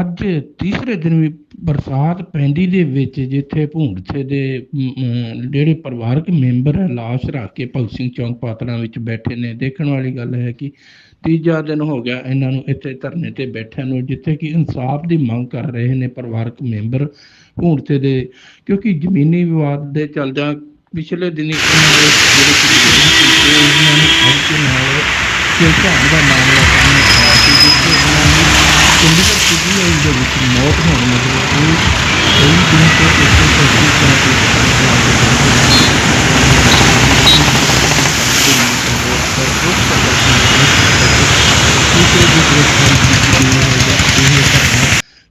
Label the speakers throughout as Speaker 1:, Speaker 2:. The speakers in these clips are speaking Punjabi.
Speaker 1: ਅੱਜ ਤੀਸਰੇ ਦਿਨ ਵੀ ਬਰਸਾਤ ਪੈਂਦੀ ਦੇ ਵਿੱਚ ਜਿੱਥੇ ਭੂੰਡਥੇ ਦੇ ਜਿਹੜੇ ਪਰਿਵਾਰਕ ਮੈਂਬਰ ਹੈ, ਲਾਸ਼ ਰੱਖ ਕੇ ਭਗਤ ਸਿੰਘ ਚੌਂਕ ਪਾਤੜਾਂ ਵਿੱਚ ਬੈਠੇ ਨੇ। ਦੇਖਣ ਵਾਲੀ ਗੱਲ ਹੈ ਕਿ ਤੀਜਾ ਦਿਨ ਹੋ ਗਿਆ ਇਹਨਾਂ ਨੂੰ ਇੱਥੇ ਧਰਨੇ ਤੇ ਬੈਠਿਆਂ ਨੂੰ, ਜਿੱਥੇ ਕਿ ਇਨਸਾਫ ਦੀ ਮੰਗ ਕਰ ਰਹੇ ਨੇ ਪਰਿਵਾਰਕ ਮੈਂਬਰ ਭੂੰਡਥੇ ਦੇ, ਕਿਉਂਕਿ ਜ਼ਮੀਨੀ ਵਿਵਾਦ ਦੇ ਚੱਲਦਿਆਂ ਪਿਛਲੇ ਦਿਨੀ ਜਿਹੜੇ ਕਿ ਇਹਨਾਂ ਨੂੰ ਅੱਜ ਨਾਲ ਕਿਸਾਨ ਦਾ ਮਾਮਲਾ ਸਾਹਮਣੇ ਆਇਆ ਸੀ, ਜਿੱਥੇ ਉਹਨਾਂ ਨੂੰ ਚੰਡੀਗੜ੍ਹ ਪੀਜੀਆਈ ਦੇ ਵਿੱਚ ਮੌਤ ਹੋਣ ਮਗਰੋਂ ਉਹ ਕਈ ਦਿਨ ਤੋਂ ਇੱਥੇ ਤਸਦੀਕ ਕਰਨ ਦੀ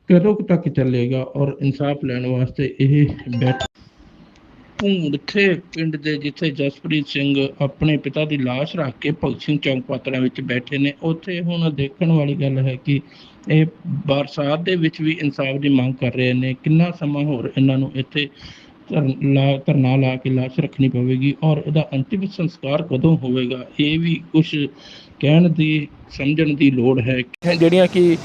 Speaker 1: ਕਦੋਂ ਕੁ ਤੱਕ ਚੱਲੇਗਾ ਔਰ ਇਨਸਾਫ ਲੈਣ ਵਾਸਤੇ ਪਿੰਡ ਦੇ ਜਿੱਥੇ ਜਸਪ੍ਰੀਤ ਸਿੰਘ ਆਪਣੇ ਪਿਤਾ ਦੀ ਲਾਸ਼ ਰੱਖ ਕੇ ਭਗਤ ਸਿੰਘ ਚੌਂਕ ਪਾਤੜਾਂ ਵਿੱਚ ਬੈਠੇ ਨੇ, ਉੱਥੇ ਹੁਣ ਦੇਖਣ ਵਾਲੀ ਗੱਲ ਹੈ ਕਿ ਇਹ ਬਰਸਾਤ ਦੇ ਵਿੱਚ ਵੀ ਇਨਸਾਫ ਦੀ ਮੰਗ ਕਰ ਰਹੇ ਨੇ। ਕਿੰਨਾ ਸਮਾਂ ਹੋਰ ਇਹਨਾਂ ਨੂੰ ਇੱਥੇ ਧਰਨ- ਲਾ, ਧਰਨਾ ਲਾ ਕੇ ਲਾਸ਼ ਰੱਖਣੀ ਪਵੇਗੀ ਔਰ ਇਹਦਾ ਅੰਤਿਮ ਸੰਸਕਾਰ ਕਦੋਂ ਹੋਵੇਗਾ, ਇਹ ਵੀ ਕੁਝ ਕਹਿਣ ਦੀ, ਸਮਝਣ ਦੀ ਲੋੜ ਹੈ। ਜਿਹੜੀਆਂ ਕਿ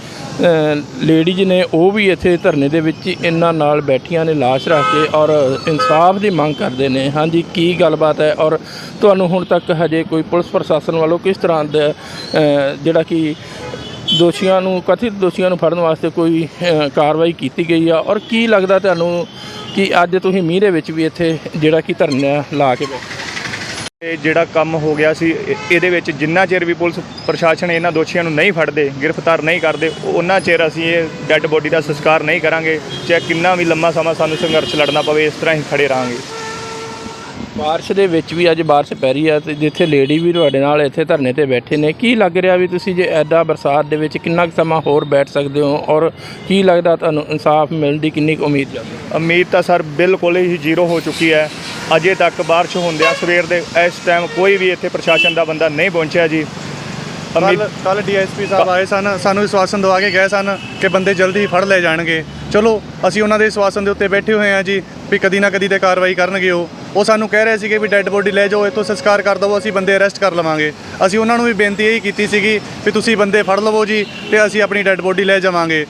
Speaker 1: ਲੇਡੀਜ਼ ਨੇ ਉਹ ਵੀ ਇੱਥੇ ਧਰਨੇ ਦੇ ਵਿੱਚ ਇਹਨਾਂ ਨਾਲ ਬੈਠੀਆਂ ਨੇ ਲਾਸ਼ ਰੱਖ ਕੇ ਔਰ ਇਨਸਾਫ ਦੀ ਮੰਗ ਕਰਦੇ ਨੇ। ਹਾਂਜੀ, ਕੀ ਗੱਲਬਾਤ ਹੈ? ਔਰ ਤੁਹਾਨੂੰ ਹੁਣ ਤੱਕ ਹਜੇ ਕੋਈ ਪੁਲਿਸ ਪ੍ਰਸ਼ਾਸਨ ਵੱਲੋਂ ਕਿਸ ਤਰ੍ਹਾਂ ਦਾ ਜਿਹੜਾ ਕਿ ਦੋਸ਼ੀਆਂ ਨੂੰ, ਕਥਿਤ ਦੋਸ਼ੀਆਂ ਨੂੰ ਫੜਨ ਵਾਸਤੇ ਕੋਈ ਕਾਰਵਾਈ ਕੀਤੀ ਗਈ ਆ? ਔਰ ਕੀ ਲੱਗਦਾ ਤੁਹਾਨੂੰ ਕਿ ਅੱਜ ਤੁਸੀਂ ਮੀਂਹ ਦੇ ਵਿੱਚ ਵੀ ਇੱਥੇ ਜਿਹੜਾ ਕਿ ਧਰਨਾ ਲਾ ਕੇ ਬੈਠੇ
Speaker 2: ਇਹ ਜਿਹੜਾ ਕੰਮ ਹੋ ਗਿਆ ਸੀ ਇਹ- ਇਹਦੇ ਵਿੱਚ ਜਿੰਨਾ ਚਿਰ ਵੀ ਪੁਲਿਸ ਪ੍ਰਸ਼ਾਸਨ ਇਹਨਾਂ ਦੋਸ਼ੀਆਂ ਨੂੰ ਨਹੀਂ ਫੜਦੇ ਗ੍ਰਿਫਤਾਰ ਨਹੀਂ ਕਰਦੇ ਉਹਨਾਂ ਚਿਰ ਅਸੀਂ ਇਹ ਡੈੱਡ ਬੋਡੀ ਦਾ ਸੰਸਕਾਰ ਨਹੀਂ ਕਰਾਂਗੇ ਚਾਹੇ ਕਿੰਨਾ ਵੀ ਲੰਮਾ ਸਮਾਂ ਸਾਨੂੰ ਸੰਘਰਸ਼ ਲੜਨਾ ਪਵੇ ਇਸ ਤਰ੍ਹਾਂ ਹੀ ਖੜੇ ਰਹਾਂਗੇ।
Speaker 1: ਬਾਰਿਸ਼ ਦੇ ਵਿੱਚ ਵੀ ਅੱਜ ਬਾਰਿਸ਼ ਪੈ ਰਹੀ ਆ ਤੇ ਜਿੱਥੇ ਲੇਡੀ ਵੀ ਤੁਹਾਡੇ ਨਾਲ ਇੱਥੇ ਧਰਨੇ ਤੇ ਬੈਠੇ ਨੇ ਕੀ ਲੱਗ ਰਿਹਾ ਵੀ ਤੁਸੀਂ ਜੇ ਐਡਾ ਬਰਸਾਤ ਦੇ ਵਿੱਚ ਕਿੰਨਾ ਕੁ ਸਮਾਂ ਹੋਰ ਬੈਠ ਸਕਦੇ ਹੋ ਔਰ ਕੀ ਲੱਗਦਾ ਤੁਹਾਨੂੰ ਇਨਸਾਫ ਮਿਲਣ ਦੀ ਕਿੰਨੀ ਕੁ ਉਮੀਦ ਜਾਂਦੀ
Speaker 2: ਉਮੀਦ ਤਾਂ ਸਰ ਬਿਲਕੁਲ ਹੀ ਜ਼ੀਰੋ ਹੋ ਚੁੱਕੀ ਹੈ। ਅਜੇ ਤੱਕ ਬਾਰਿਸ਼ ਹੁੰਦਿਆਂ ਸਵੇਰ ਦੇ ਇਸ ਟਾਈਮ ਕੋਈ ਵੀ ਇੱਥੇ ਪ੍ਰਸ਼ਾਸਨ ਦਾ ਬੰਦਾ ਨਹੀਂ ਪਹੁੰਚਿਆ ਜੀ।
Speaker 3: ਕੱਲ ਕੱਲ ਡੀਐਸਪੀ ਸਾਹਿਬ ਆਏ ਸਨ ਸਾਨੂੰ ਵਿਸ਼ਵਾਸਨ ਦਵਾ ਕੇ ਗਏ ਸਨ ਕਿ ਬੰਦੇ ਜਲਦੀ ਫੜ ਲਏ ਜਾਣਗੇ। ਚਲੋ ਅਸੀਂ ਉਹਨਾਂ ਦੇ ਵਿਸ਼ਵਾਸਨ ਦੇ ਉੱਤੇ ਬੈਠੇ ਹੋਏ ਹਾਂ ਜੀ ਵੀ ਕਦੀ ਨਾ ਕਦੀ ਤੇ ਕਾਰਵਾਈ ਕਰਨਗੇ ਉਹ। ਉਹ ਸਾਨੂੰ ਕਹਿ ਰਹੇ ਸੀਗੇ ਵੀ ਡੈੱਡ ਬੋਡੀ ਲੈ ਜਾਓ ਇੱਥੋਂ ਸੰਸਕਾਰ ਕਰ ਦਵੋ ਅਸੀਂ ਬੰਦੇ ਅਰੈਸਟ ਕਰ ਲਵਾਂਗੇ। ਅਸੀਂ ਉਹਨਾਂ ਨੂੰ ਵੀ ਬੇਨਤੀ ਇਹੀ ਕੀਤੀ ਸੀਗੀ ਵੀ ਤੁਸੀਂ ਬੰਦੇ ਫੜ ਲਵੋ ਜੀ ਤੇ ਅਸੀਂ ਆਪਣੀ ਡੈੱਡ ਬੋਡੀ ਲੈ ਜਾਵਾਂਗੇ।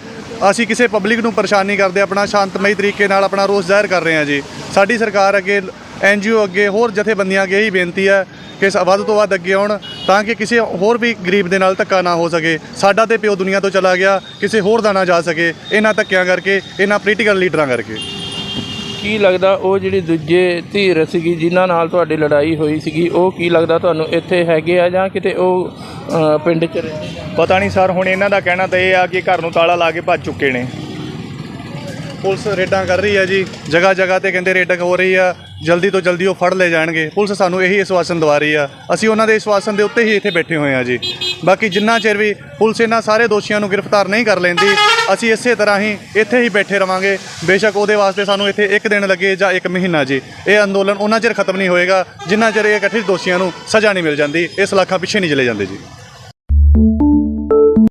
Speaker 3: ਅਸੀਂ ਕਿਸੇ ਪਬਲਿਕ ਨੂੰ ਪਰੇਸ਼ਾਨ ਨਹੀਂ ਕਰਦੇ, ਆਪਣਾ ਸ਼ਾਂਤਮਈ ਤਰੀਕੇ ਨਾਲ ਆਪਣਾ ਰੋਸ ਜ਼ਾਹਿਰ ਕਰ ਰਹੇ ਹਾਂ ਜੀ। ਸਾਡੀ ਸਰਕਾਰ ਅੱਗੇ ਐਨਜੀਓ ਅੱਗੇ ਹੋਰ ਜਥੇਬੰਦੀਆਂ ਅੱਗੇ ਇਹੀ ਬੇਨਤੀ ਹੈ ਕਿ ਵੱਧ ਤੋਂ ਵੱਧ ਅੱਗੇ ਆਉਣ ਤਾਂ ਕਿ ਕਿਸੇ ਹੋਰ ਵੀ ਗਰੀਬ ਦੇ ਨਾਲ ਧੱਕਾ ਨਾ ਹੋ ਸਕੇ। ਸਾਡਾ ਤੇ ਪਿਓ ਦੁਨੀਆ ਤੋਂ ਚਲਾ ਗਿਆ, ਕਿਸੇ ਹੋਰ ਦਾ ਨਾ ਜਾ ਸਕੇ। ਇਹਨਾਂ ਧੱਕਿਆਂ ਕਰਕੇ, ਇਹਨਾਂ ਪੋਲੀਟੀਕਲ ਲੀਡਰਾਂ ਕਰਕੇ।
Speaker 1: ਕੀ ਲੱਗਦਾ ਉਹ ਜਿਹੜੀ ਦੂਜੇ ਧੀਰ ਸੀਗੀ, ਜਿਨ੍ਹਾਂ ਨਾਲ ਤੁਹਾਡੀ ਲੜਾਈ ਹੋਈ ਸੀਗੀ, ਉਹ ਕੀ ਲੱਗਦਾ ਤੁਹਾਨੂੰ ਇੱਥੇ ਹੈਗੇ ਆ ਜਾਂ ਕਿਤੇ ਉਹ ਅ, ਪਿੰਡ 'ਚ ਰਹਿੰਦੇ ਨੇ
Speaker 2: ਪਤਾ ਨਹੀਂ ਸਰ ਹੁਣ ਇਹਨਾਂ ਦਾ ਕਹਿਣਾ ਤਾਂ ਇਹ ਆ ਕਿ ਘਰ ਨੂੰ ਤਾਲਾ ਲਾ ਕੇ ਭੱਜ ਚੁੱਕੇ ਨੇ।
Speaker 3: ਪੁਲਿਸ ਰੇਡਾਂ ਕਰ ਰਹੀ ਹੈ ਜੀ। ਜਗ੍ਹਾ ਜਗ੍ਹਾ ਤੇ ਕਹਿੰਦੇ ਰੇਡਾਂ ਹੋ ਰਹੀ ਆ। ਜਲਦੀ ਤੋਂ ਜਲਦੀ ਉਹ ਫੜ ਲੈ ਜਾਣਗੇ। ਪੁਲਿਸ ਸਾਨੂੰ ਇਹੀ ਵਿਸ਼ਵਾਸਨ ਦਵਾ ਰਹੀ ਆ। ਅਸੀਂ ਉਹਨਾਂ ਦੇ ਵਿਸ਼ਵਾਸਨ ਦੇ ਉੱਤੇ ਹੀ ਇੱਥੇ ਬੈਠੇ ਹੋਏ ਆ ਜੀ। ਬਾਕੀ ਜਿੰਨਾ ਚਿਰ ਵੀ ਪੁਲਿਸ ਇਹਨਾਂ ਸਾਰੇ ਦੋਸ਼ੀਆਂ ਨੂੰ ਗ੍ਰਿਫਤਾਰ ਨਹੀਂ ਕਰ ਲੈਂਦੀ, ਅਸੀਂ ਇਸੇ ਤਰ੍ਹਾਂ ਹੀ ਇੱਥੇ ਹੀ ਬੈਠੇ ਰਵਾਂਗੇ। ਬੇਸ਼ੱਕ ਉਹਦੇ ਵਾਸਤੇ ਸਾਨੂੰ ਇੱਥੇ ਇੱਕ ਦਿਨ ਲੱਗੇ ਜਾਂ ਇੱਕ ਮਹੀਨਾ ਜੀ। ਇਹ ਅੰਦੋਲਨ ਉਹਨਾਂ ਚਿਰ ਖਤਮ ਨਹੀਂ ਹੋਏਗਾ, ਜਿੰਨਾ ਚਿਰ ਇਹ ਕਥਿਤ ਦੋਸ਼ੀਆਂ ਨੂੰ ਸਜ਼ਾ ਨਹੀਂ ਮਿਲ ਜਾਂਦੀ, ਇਸ ਲੱਖਾਂ ਪਿੱਛੇ ਨਹੀਂ ਚਲੇ ਜਾਂਦੇ ਜੀ।